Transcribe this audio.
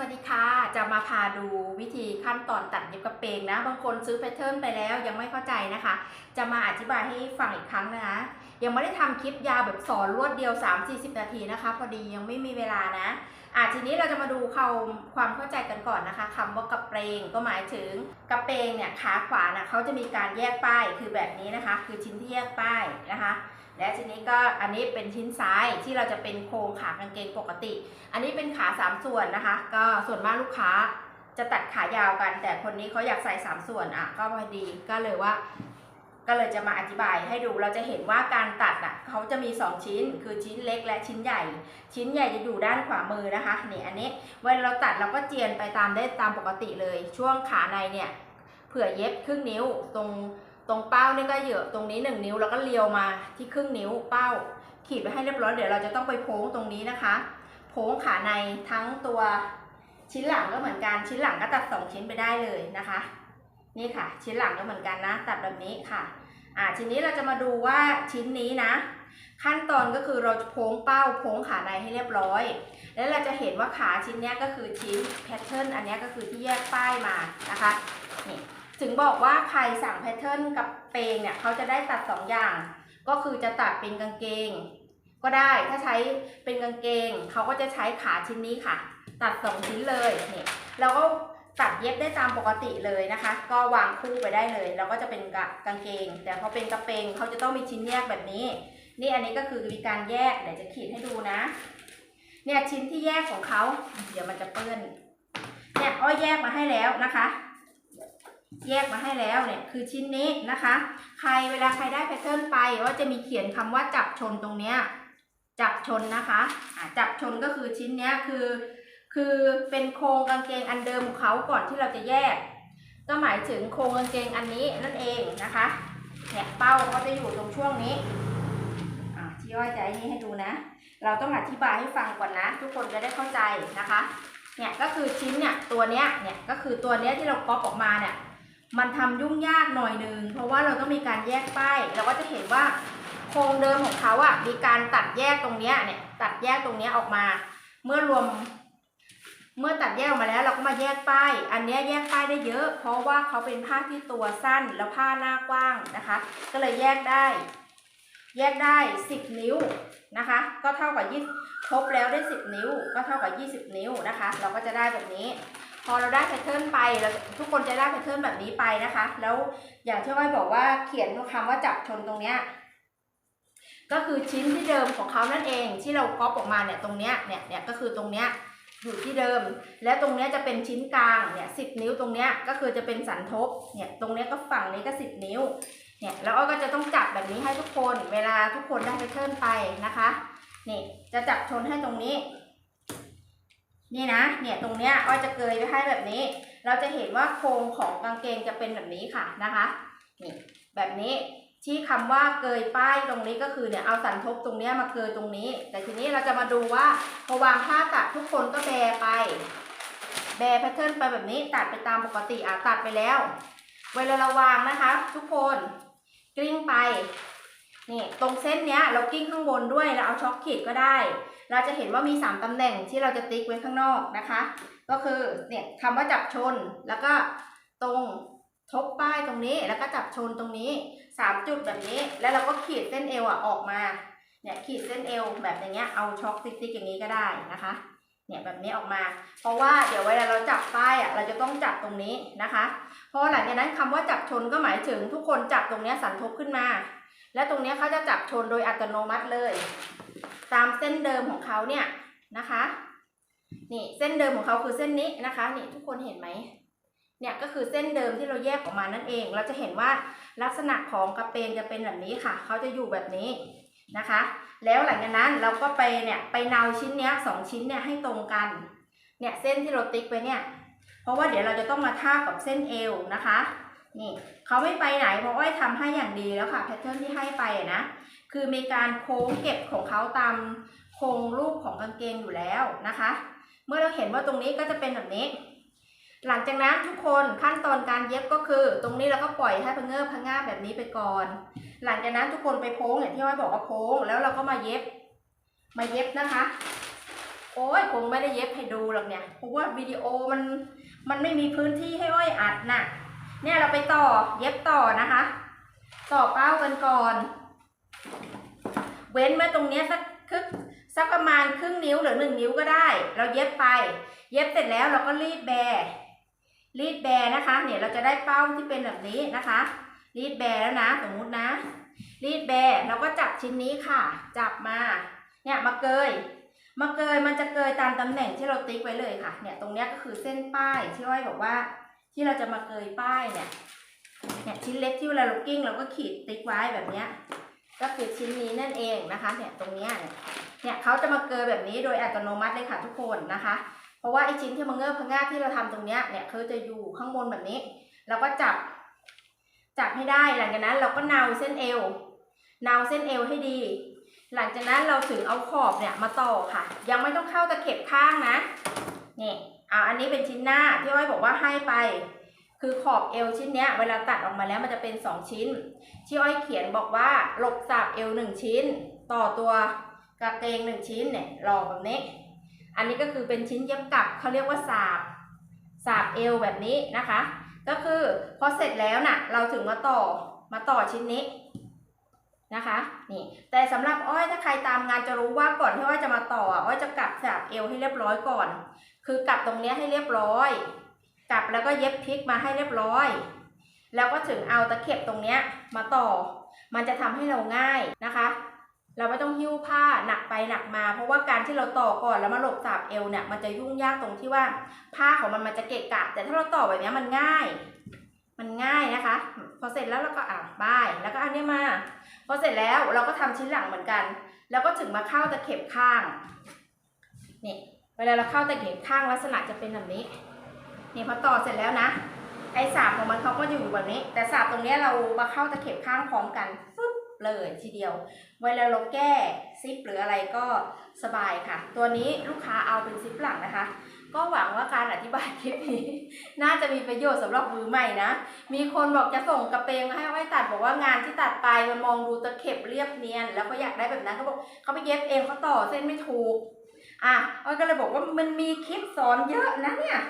วัสดีค่ะ จะมาพาดูวิธีขั้นตอนตัดเย็บกระเปงนะ บางคนซื้อแพทเทิร์นไปแล้วยังไม่เข้าใจนะคะ จะมาอธิบายให้ฟังอีกครั้งนะคะ ยังไม่ได้ทำคลิปยาวแบบสอนรวดเดียว 3-40 นาทีนะคะ พอดียังไม่มีเวลานะอะทีนี้เราจะมาดูเขาความเข้าใจกันก่อนนะคะคำว่ากระเปงก็หมายถึงกระเปงเนี่ยขาขวานะเขาจะมีการแยกป้ายคือแบบนี้นะคะ คือชิ้นที่แยกป้ายนะคะ และทีนี้ก็อันนี้เป็นชิ้นซ้ายที่เราจะเป็นโครงขากางเกงปกติ อันนี้เป็นขาสามส่วนนะคะ ก็ส่วนมากลูกค้าจะตัดขายาวกัน แต่คนนี้เขาอยากใส่สามส่วนอะก็พอดีก็เลยว่า ก็เลยจะมาอธิบายให้ดูเราจะเห็นว่าการตัดอะเขาจะมี 2 ชิ้น คือชิ้นเล็กและชิ้นใหญ่ ชิ้นใหญ่จะอยู่ด้านขวามือนะคะนี่อันนี้เวลาเราตัดเราก็เจียนไปตามได้ตามปกติเลย ช่วงขาในเนี่ยเผื่อเย็บครึ่งนิ้วตรง ตรงเป้าเนี่ยก็เหยอะตรงนี้ 1 นิ้วแล้วก็เลียวมาที่ครึ่งนิ้วเป้า ขีดไว้ให้เรียบร้อยเดี๋ยวเราจะต้องไปโพ้งตรงนี้นะคะ โพ้งขาในทั้งตัวชิ้นหลังก็เหมือนกันชิ้นหลังก็ตัดสองชิ้นไปได้เลยนะคะ นี่ค่ะ ชิ้นหลังก็เหมือนกันนะ ตัดแบบนี้ค่ะอ่าทีนี้เราจะมาดูว่าชิ้นนี้นะ ขั้นตอนก็คือเราโพ้งเป้าโพ้งขาในให้เรียบร้อย แล้วเราจะเห็นว่าขาชิ้นเนี้ยก็คือชิ้นแพทเทิร์นอันนี้ก็คือที่แยกป้ายมานะคะนี่ ถึงบอกว่าใครสั่งแพทเทิร์นกับเปงเนี่ยเขาจะได้ตัดสองอย่าง ก็คือจะตัดเป็นกางเกง ก็ได้ถ้าใช้เป็นกางเกงเขาก็จะใช้ขาชิ้นนี้ค่ะ ตัดสองชิ้นเลยนี่แล้วก็ตัดเย็บได้ตามปกติเลยนะคะ ก็วางคู่ไปได้เลยแล้วก็จะเป็นกกางเกง แต่พอเป็นกระเปงเขาจะต้องมีชิ้นแยกแบบนี้ นี่อันนี้ก็คือมีการแยกเดี๋ยวจะขีดให้ดูนะ เนี่ยชิ้นที่แยกของเขาเดี๋ยวมันจะเปื้อนเนี่ยอ้อยแยกมาให้แล้วนะคะ แยกมาให้แล้วเนี่ยคือชิ้นนี้นะคะ ใครเวลาใครได้แพทเทิร์นไปว่าจะมีเขียนคำว่าจับชนตรงเนี้ยจับชนนะคะะจับชนก็คือชิ้นเนี้ยคือ คือเป็นโครงกางเกงอันเดิมของเขาก่อนที่เราจะแยก ก็หมายถึงโครงกางเกงอันนี้นั่นเองนะคะเนี่ยเป้าเขาจะอยู่ตรงช่วงนี้ที่อ้อยจะให้นี่ให้ดูนะ เราต้องอธิบายให้ฟังก่อนนะ ทุกคนจะได้เข้าใจนะคะเนี่ยก็คือชิ้นเนี่ยตัวเนี้ยเนี่ยก็คือตัวเนี้ยที่เราก๊อปออกมาเนี่ย มันทำยุ่งยากหน่อยนึงเพราะว่าเราต้องมีการแยกป้ายเราก็จะเห็นว่าโครงเดิมของเขาอะมีการตัดแยกตรงเนี้ยเนี่ยตัดแยกตรงเนี้ยออกมา เมื่อรวม เมื่อตัดแยกออกมาแล้วเราก็มาแยกป้าย อันนี้แยกป้ายได้เยอะ เพราะว่าเขาเป็นผ้าที่ตัวสั้นแล้วผ้าหน้ากว้างนะคะ ก็เลยแยกได้ แยกได้ 10 นิ้วนะคะ ก็เท่ากับยี่ครบแล้วได้ 10 นิ้ว ก็เท่ากับ 20 นิ้วนะคะ เราก็จะได้แบบนี้ พอเราได้แพทเทิร์นไปเราทุกคนจะได้แพทเทิร์นแบบนี้ไปนะคะ แล้วอย่างที่ว่ายบอกว่าเขียนคำว่าจับชนตรงเนี้ยก็คือชิ้นที่เดิมของเขานั่นเอง ที่เราก๊อปออกมาเนี่ยตรงเนี้ยเนี่ยเนี่ยก็คือตรงเนี้ยอยู่ที่เดิม และตรงเนี้ยจะเป็นชิ้นกลางเนี่ยสินิ้วตรงเนี้ยก็คือจะเป็นสันทบเนี่ยตรงเนี้ยก็ฝั่งนี้ก็ 10 นิ้วเนี่ยแล้วอ้อยก็จะต้องจับแบบนี้ให้ทุกคน เวลาทุกคนได้แพทเทิร์นไปนะคะนี่จะจับชนให้ตรงนี้ นี่นะ เนี่ยตรงเนี้ยอ้อยจะเกยไปให้แบบนี้ เราจะเห็นว่าโครงของกางเกงจะเป็นแบบนี้ค่ะนะคะ นี่แบบนี้ที่คำว่าเกยป้ายตรงนี้ก็คือเนี่ยเอาสันทบตรงเนี้ยมาเกยตรงนี้ แต่ทีนี้เราจะมาดูว่าพอวางผ้าตัดทุกคนก็แบไปแบแพทเทิร์นไปแบบนี้ตัดไปตามปกติอะตัดไปแล้ว เวลาเราวางนะคะ ทุกคนกลิ้งไป นี่ตรงเส้นเนี้ยเรากิ้งข้างบนด้วยเราเอาช็อคขีดก็ได้ เราจะเห็นว่ามี 3ตำแหน่งที่เราจะติ๊กไว้ข้างนอกนะคะ ก็คือเนี่ยคำว่าจับชนแล้วก็ตรงทบป้ายตรงนี้แล้วก็จับชนตรงนี้ 3 จุดแบบนี้ แล้วเราก็ขีดเส้นเอวอะออกมาเนี่ยขีดเส้นเอวแบบอย่างเงี้ยเอาช็อคติ๊กๆอย่างนี้ก็ได้นะคะเนี่ยแบบนี้ออกมา เพราะว่าเดี๋ยวเวลาเราจับป้ายอะเราจะต้องจับตรงนี้นะคะ เพราะหลังจากนั้นคำว่าจับชนก็หมายถึงทุกคนจับตรงเนี้ยสันทบขึ้นมา และตรงนี้เขาจะจับชนโดยอัตโนมัติเลย ตามเส้นเดิมของเขาเนี่ยนะคะ นี่เส้นเดิมของเขาคือเส้นนี้นะคะ นี่ทุกคนเห็นไหมเนี่ยก็คือเส้นเดิมที่เราแยกออกมานั่นเอง เราจะเห็นว่าลักษณะของกระเปงจะเป็นแบบนี้ค่ะ เขาจะอยู่แบบนี้นะคะ แล้วหลังจากนั้นเราก็ไปเนี่ยไปเนาชิ้นเนี้ยสองชิ้นเนี่ยให้ตรงกัน เนี่ยเส้นที่เราติ๊กไปเนี่ย เพราะว่าเดี๋ยวเราจะต้องมาทาบกับเส้นเอวนะคะ นี่เขาไม่ไปไหนเพราะอ้อยทำให้อย่างดีแล้วค่ะแพทเทิร์นที่ให้ไปนะคือมีการโค้งเก็บของเขาตามโครงรูปของกางเกงอยู่แล้วนะคะ เมื่อเราเห็นว่าตรงนี้ก็จะเป็นแบบนี้ หลังจากนั้นทุกคนขั้นตอนการเย็บก็คือ ตรงนี้เราก็ปล่อยให้พะเงือบพะง่าแบบนี้ไปก่อน หลังจากนั้นทุกคนไปโค้งอย่างที่อ้อยบอกว่าโค้งแล้วเราก็มาเย็บ มาเย็บนะคะโอ้ยคงไม่ได้เย็บให้ดูหรอกเนี่ยเพราะว่าวิดีโอมันมันไม่มีพื้นที่ให้อ้อยอัดน่ะ เนี่ยเราไปต่อเย็บต่อนะคะ ต่อเป้ากันก่อน เว้นมาตรงเนี้ยสักครึ่งสักประมาณครึ่งนิ้วหรือหนึ่งนิ้วก็ได้ เราเย็บไป เย็บเสร็จแล้วเราก็รีดแบร์รีดแบร์นะคะ เนี่ยเราจะได้เป้าที่เป็นแบบนี้นะคะ รีดแบร์แล้วนะสมมุตินะ รีดแบร์เราก็จับชิ้นนี้ค่ะ จับมา เนี่ยมาเกยมาเกยมันจะเกยตามตำแหน่งที่เราติ๊กไว้เลยค่ะ เนี่ยตรงเนี้ยก็คือเส้นป้ายที่อ้อยบอกว่า ที่เราจะมาเกยป้ายเนี่ยเนี่ยชิ้นเล็กที่เวลาเรากิ้งเราก็ขีดติ๊กไว้แบบเนี้ยก็คือชิ้นนี้นั่นเองนะคะ เนี่ยตรงเนี้ยเนี่ยเขาจะมาเกยแบบนี้โดยอัตโนมัติเลยค่ะทุกคนนะคะ เพราะว่าไอ้ชิ้นที่มันเงือบพะงาที่เราทำตรงเนี้ยเนี่ยเขาจะอยู่ข้างบนแบบนี้ เราก็จับจับให้ได้หลังจากนั้นเราก็เนาเส้นเอวเนาเส้นเอวให้ดี หลังจากนั้นเราถึงเอาขอบเนี่ยมาต่อค่ะ ยังไม่ต้องเข้าตะเข็บข้างนะนี่เอ่าอันนี้เป็นชิ้นหน้าที่อ้อยบอกว่าให้ไป คือขอบเอวชิ้นเนี้ยเวลาตัดออกมาแล้วมันจะเป็นสองชิ้น ที่อ้อยเขียนบอกว่าหลบสาบเอวหนึ่งชิ้น ต่อตัวกระเกงหนึ่งชิ้นเนี่ยหลอกแบบนี้ อันนี้ก็คือเป็นชิ้นเย็บกลับเขาเรียกว่าสาบสาบเอวแบบนี้นะคะ ก็คือพอเสร็จแล้วน่ะเราถึงมาต่อมาต่อชิ้นนี้ นะคะนี่แต่สำหรับอ้อยถ้าใครตามงานจะรู้ว่าก่อนที่อ้อยจะมาต่ออ้อยจะกลับสาบเอวให้เรียบร้อยก่อน คือกลับตรงเนี้ยให้เรียบร้อย กลับแล้วก็เย็บพลิกมาให้เรียบร้อย แล้วก็ถึงเอาตะเข็บตรงเนี้ยมาต่อ มันจะทำให้เราง่ายนะคะ เราไม่ต้องหิ้วผ้าหนักไปหนักมา เพราะว่าการที่เราต่อก่อนแล้วมาหลบสาบเอวเนี่ยมันจะยุ่งยากตรงที่ว่าผ้าของมันมันจะเกะกะ แต่ถ้าเราต่อแบบเนี้ยมันง่าย มันง่ายนะคะ อเสร็จแล้วเราก็อะบาย แล้วก็เอันนี้มา พอเสร็จแล้วเราก็ทำชิ้นหลังเหมือนกัน แล้วก็ถึงมาเข้าตะเข็บข้าง นี่ เวลาเราเข้าตะเข็บข้างลักษณะจะเป็นแบบนี้ นี่พอต่อเสร็จแล้วนะ ไอ้สาบของมันเขาก็อยู่แบบนี้ แต่สาบตรงนี้เรามาเข้าตะเข็บข้างพร้อมกันปึ๊บเลยทีเดียว เวลาเราแก้ซิปหรืออะไรก็สบายค่ะ ตัวนี้ลูกค้าเอาเป็นซิปหลังนะคะ ก็หวังว่าการอธิบายคลิปนี้ น่าจะมีประโยชน์สำหรับมือใหม่นะ มีคนบอกจะส่งกระเปงมาให้ไว้ตัดบอกว่างานที่ตัดไปมันมองดูตะเข็บเรียบเนียน แล้วก็อยากได้แบบนั้นเขาบอกเขาไปเย็บเองเขาต่อเส้นไม่ถูก อะอ้อยก็เลยบอกว่ามันมีคลิปสอนเยอะนะเนี่ย